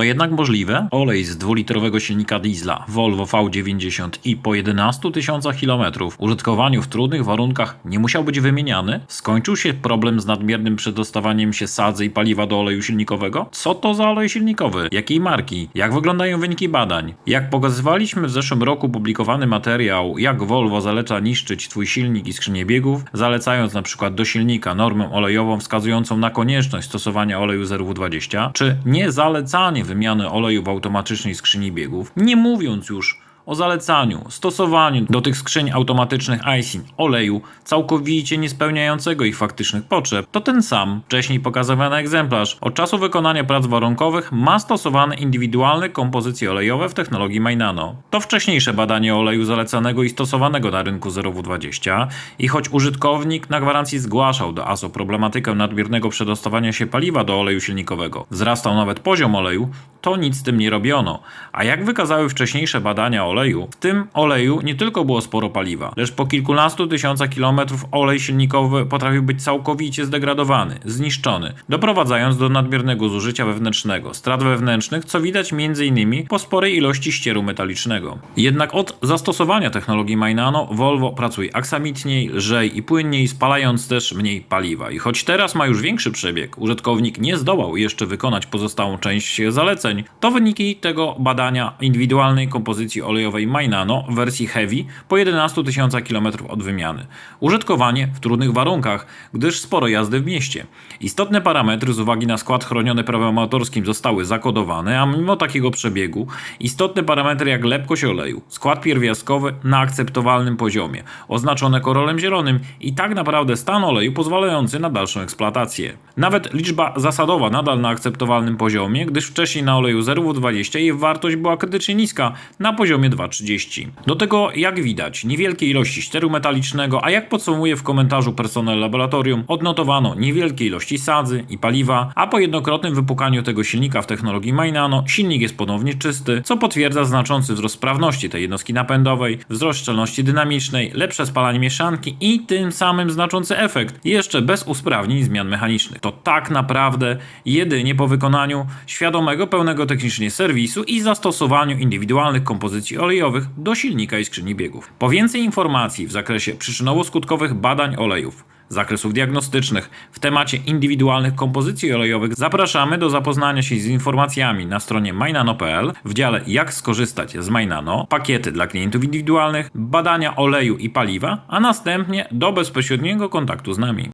To jednak możliwe? Olej z dwulitrowego silnika diesla Volvo V90 i po 11 tysiącach kilometrów użytkowaniu w trudnych warunkach nie musiał być wymieniany? Skończył się problem z nadmiernym przedostawaniem się sadzy i paliwa do oleju silnikowego? Co to za olej silnikowy? Jakiej marki? Jak wyglądają wyniki badań? Jak pokazywaliśmy w zeszłym roku publikowany materiał, jak Volvo zaleca niszczyć Twój silnik i skrzynię biegów, zalecając przykład do silnika normę olejową wskazującą na konieczność stosowania oleju 0W20, czy nie zalecanie wymiany oleju w automatycznej skrzyni biegów, nie mówiąc już o zalecaniu, stosowaniu do tych skrzyń automatycznych ISIN oleju całkowicie nie spełniającego ich faktycznych potrzeb, to ten sam, wcześniej pokazywany egzemplarz od czasu wykonania prac warunkowych ma stosowane indywidualne kompozycje olejowe w technologii Mainano. To wcześniejsze badanie oleju zalecanego i stosowanego na rynku 0W20 i choć użytkownik na gwarancji zgłaszał do ASO problematykę nadmiernego przedostawania się paliwa do oleju silnikowego, wzrastał nawet poziom oleju, to nic z tym nie robiono. A jak wykazały wcześniejsze badania oleju, w tym oleju nie tylko było sporo paliwa, lecz po kilkunastu tysiącach kilometrów olej silnikowy potrafił być całkowicie zdegradowany, zniszczony, doprowadzając do nadmiernego zużycia wewnętrznego, strat wewnętrznych, co widać m.in. po sporej ilości ścieru metalicznego. Jednak od zastosowania technologii Mainano Volvo pracuje aksamitniej, lżej i płynniej, spalając też mniej paliwa. I choć teraz ma już większy przebieg, użytkownik nie zdołał jeszcze wykonać pozostałą część zaleceń, to wyniki tego badania indywidualnej kompozycji olejowej Mainano w wersji Heavy po 11 tysiącach km od wymiany. Użytkowanie w trudnych warunkach, gdyż sporo jazdy w mieście. Istotne parametry z uwagi na skład chroniony prawem autorskim zostały zakodowane, a mimo takiego przebiegu istotne parametry jak lepkość oleju, skład pierwiastkowy na akceptowalnym poziomie, oznaczone korolem zielonym i tak naprawdę stan oleju pozwalający na dalszą eksploatację. Nawet liczba zasadowa nadal na akceptowalnym poziomie, gdyż wcześniej na oleju 0W20 jej wartość była krytycznie niska na poziomie 2,30. Do tego, jak widać, niewielkie ilości ścieru metalicznego, a jak podsumuje w komentarzu personel laboratorium, odnotowano niewielkie ilości sadzy i paliwa, a po jednokrotnym wypukaniu tego silnika w technologii Mainano, silnik jest ponownie czysty, co potwierdza znaczący wzrost sprawności tej jednostki napędowej, wzrost szczelności dynamicznej, lepsze spalanie mieszanki i tym samym znaczący efekt, jeszcze bez usprawnień zmian mechanicznych. To tak naprawdę jedynie po wykonaniu świadomego, pełnego technicznie serwisu i zastosowaniu indywidualnych kompozycji olejowych do silnika i skrzyni biegów. Po więcej informacji w zakresie przyczynowo-skutkowych badań olejów, zakresów diagnostycznych w temacie indywidualnych kompozycji olejowych zapraszamy do zapoznania się z informacjami na stronie mainano.pl w dziale jak skorzystać z Mainano, pakiety dla klientów indywidualnych, badania oleju i paliwa, a następnie do bezpośredniego kontaktu z nami.